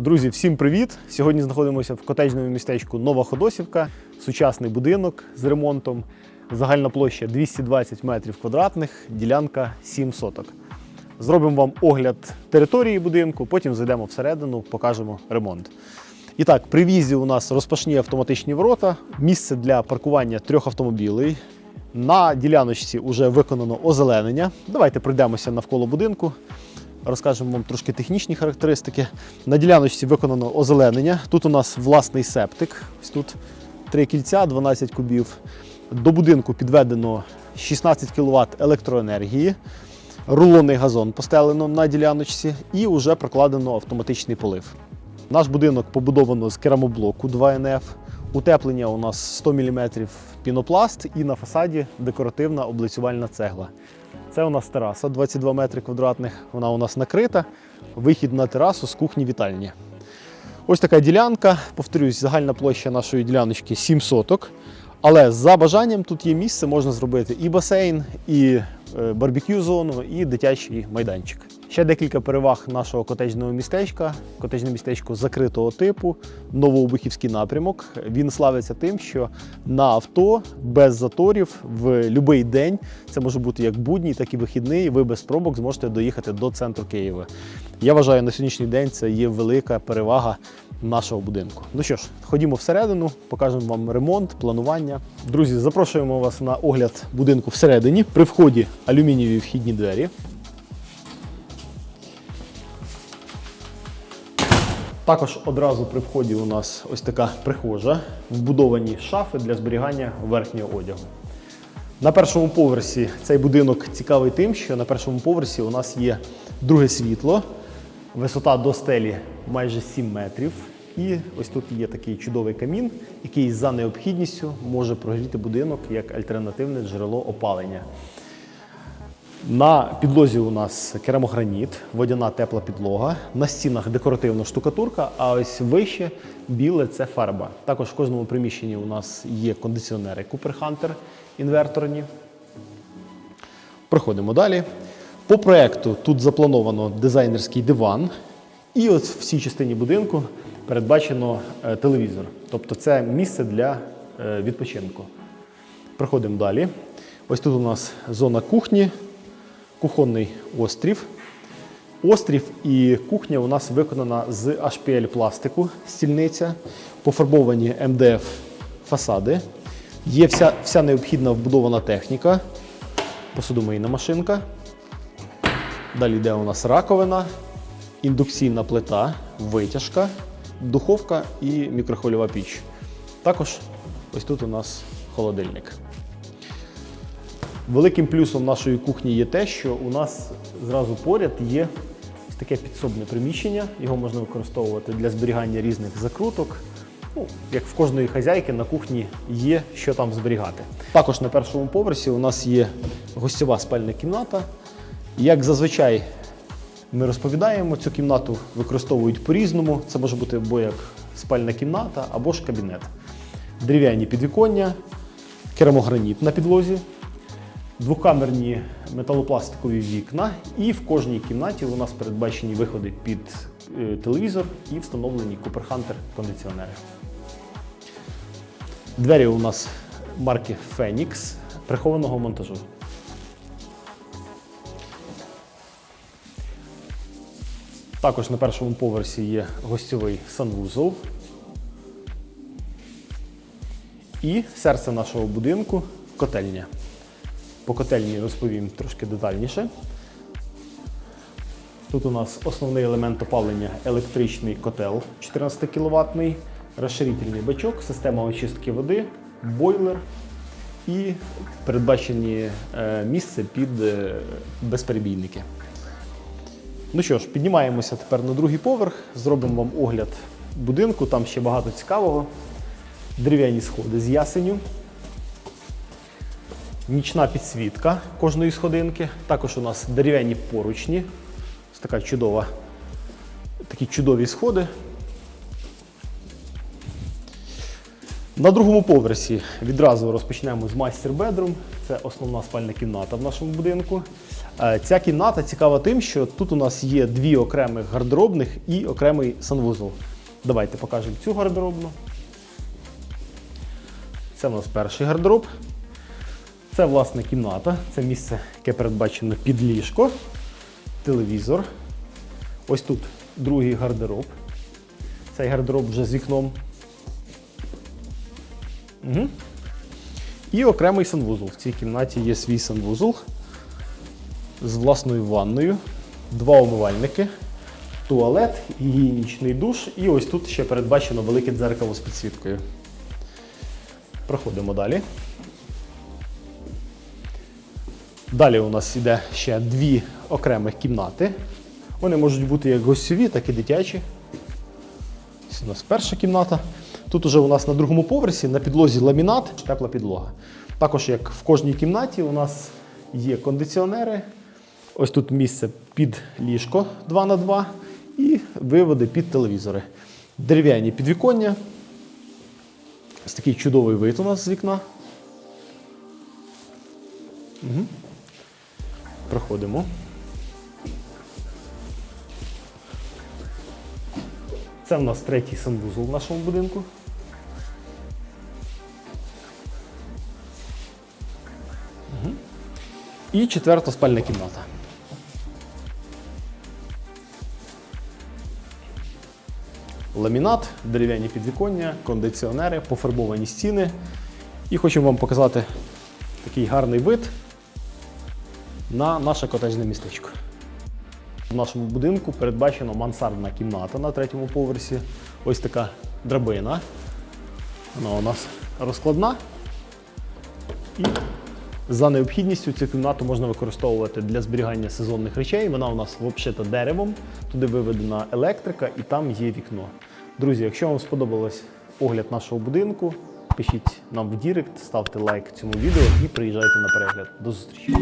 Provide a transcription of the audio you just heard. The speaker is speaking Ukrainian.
Друзі, всім привіт! Сьогодні знаходимося в котеджному містечку Нова Ходосівка, сучасний будинок з ремонтом. Загальна площа 220 метрів квадратних, ділянка 7 соток. Зробимо вам огляд території будинку, потім зайдемо всередину, покажемо ремонт. І так, при в'їзді у нас розпашні автоматичні ворота, місце для паркування трьох автомобілей. На діляночці вже виконано озеленення. Давайте пройдемося навколо будинку. Розкажемо вам трошки технічні характеристики. На діляночці виконано озеленення. Тут у нас власний септик. Ось тут три кільця, 12 кубів. До будинку підведено 16 кВт електроенергії. Рулонний газон постелено на діляночці і вже прокладено автоматичний полив. Наш будинок побудовано з керамоблоку 2НФ. Утеплення у нас 100 мм пінопласт і на фасаді декоративна облицювальна цегла. Це у нас тераса 22 метри квадратних. Вона у нас накрита. Вихід на терасу з кухні вітальні. Ось така ділянка. Повторюсь, загальна площа нашої діляночки 7 соток. Але за бажанням тут є місце, можна зробити і басейн, і е, барбекю зону, і дитячий майданчик. Ще декілька переваг нашого котеджного містечка. Котеджне містечко закритого типу, новообухівський напрямок. Він славиться тим, що на авто без заторів в будь-який день, це може бути як будній, так і вихідний. Ви без пробок зможете доїхати до центру Києва. Я вважаю, на сьогоднішній день це є велика перевага нашого будинку. Ну що ж, ходімо всередину, покажемо вам ремонт, планування. Друзі, запрошуємо вас на огляд будинку всередині. При вході алюмінієві вхідні двері. Також одразу при вході у нас ось така прихожа, вбудовані шафи для зберігання верхнього одягу. На першому поверсі цей будинок цікавий тим, що на першому поверсі у нас є друге світло, висота до стелі майже 7 метрів. І ось тут є такий чудовий камін, який за необхідністю може прогріти будинок як альтернативне джерело опалення. На підлозі у нас керамограніт, водяна тепла підлога. На стінах декоративна штукатурка, а ось вище біле це фарба. Також в кожному приміщенні у нас є кондиціонери Cooper Hunter інверторні. Проходимо далі. По проекту тут заплановано дизайнерський диван. І от в цій частині будинку передбачено е, телевізор. Тобто це місце для е, відпочинку. Проходимо далі. Ось тут у нас зона кухні, кухонний острів. Острів і кухня у нас виконана з HPL пластику, стільниця, пофарбовані МДФ фасади. Є вся, вся необхідна вбудована техніка, посудомийна машинка. Далі йде у нас раковина, індукційна плита, витяжка, духовка і мікрохвильова піч. Також ось тут у нас холодильник. Великим плюсом нашої кухні є те, що у нас зразу поряд є ось таке підсобне приміщення. Його можна використовувати для зберігання різних закруток. Ну, як в кожної хазяйки на кухні є що там зберігати. Також на першому поверсі у нас є гостьова спальна кімната. Як зазвичай ми розповідаємо, цю кімнату використовують по-різному. Це може бути або як спальна кімната, або ж кабінет. Дерев'яні підвіконня, керамограніт на підлозі, двокамерні металопластикові вікна, і в кожній кімнаті у нас передбачені виходи під е, телевізор і встановлені Cooper Hunter кондиціонери. Двері у нас марки Phoenix прихованого монтажу. Також на першому поверсі є гостьовий санвузол. І серце нашого будинку котельня. По котельні розповім трошки детальніше. Тут у нас основний елемент опалення електричний котел 14 кВт, розширительний бачок, система очистки води, бойлер і передбачені е, місце під е, безперебійники. Ну що ж, піднімаємося тепер на другий поверх, зробимо вам огляд будинку, там ще багато цікавого. Дерев'яні сходи з ясеню. Нічна підсвітка кожної сходинки. Також у нас дерев'яні поручні. Ось така чудова, такі чудові сходи. На другому поверсі відразу розпочнемо з майстер бедрум. Це основна спальна кімната в нашому будинку. Е, Ця кімната цікава тим, що тут у нас є дві окремих гардеробних і окремий санвузол. Давайте покажемо цю гардеробну. Це у нас перший гардероб. Це власне кімната, це місце, яке передбачено під ліжко, телевізор. Ось тут другий гардероб. Цей гардероб вже з вікном. Угу. І окремий санвузол. В цій кімнаті є свій санвузол з власною ванною, два умивальники, туалет, гігієнічний душ. І ось тут ще передбачено велике дзеркало з підсвіткою. Проходимо далі. Далі у нас йде ще дві окремих кімнати. Вони можуть бути як гостьові, так і дитячі. Ось у нас перша кімната. Тут уже у нас на другому поверсі на підлозі ламінат, тепла підлога. Також, як в кожній кімнаті, у нас є кондиціонери. Ось тут місце під ліжко 2 на 2 і виводи під телевізори. Дерев'яні підвіконня. Ось такий чудовий вид у нас з вікна. Угу. Проходимо. Це в нас третій санвузол в нашому будинку. І четверта спальна кімната. Ламінат, дерев'яні підвіконня, кондиціонери, пофарбовані стіни. І хочемо вам показати такий гарний вид на наше котежне містечко. В нашому будинку передбачено мансардна кімната на третьому поверсі. Ось така драбина. Вона у нас розкладна. І за необхідністю цю кімнату можна використовувати для зберігання сезонних речей. Вона у нас обшита деревом, туди виведена електрика і там є вікно. Друзі, якщо вам сподобалось огляд нашого будинку, пишіть нам в Дірект, ставте лайк цьому відео і приїжджайте на перегляд. До зустрічі!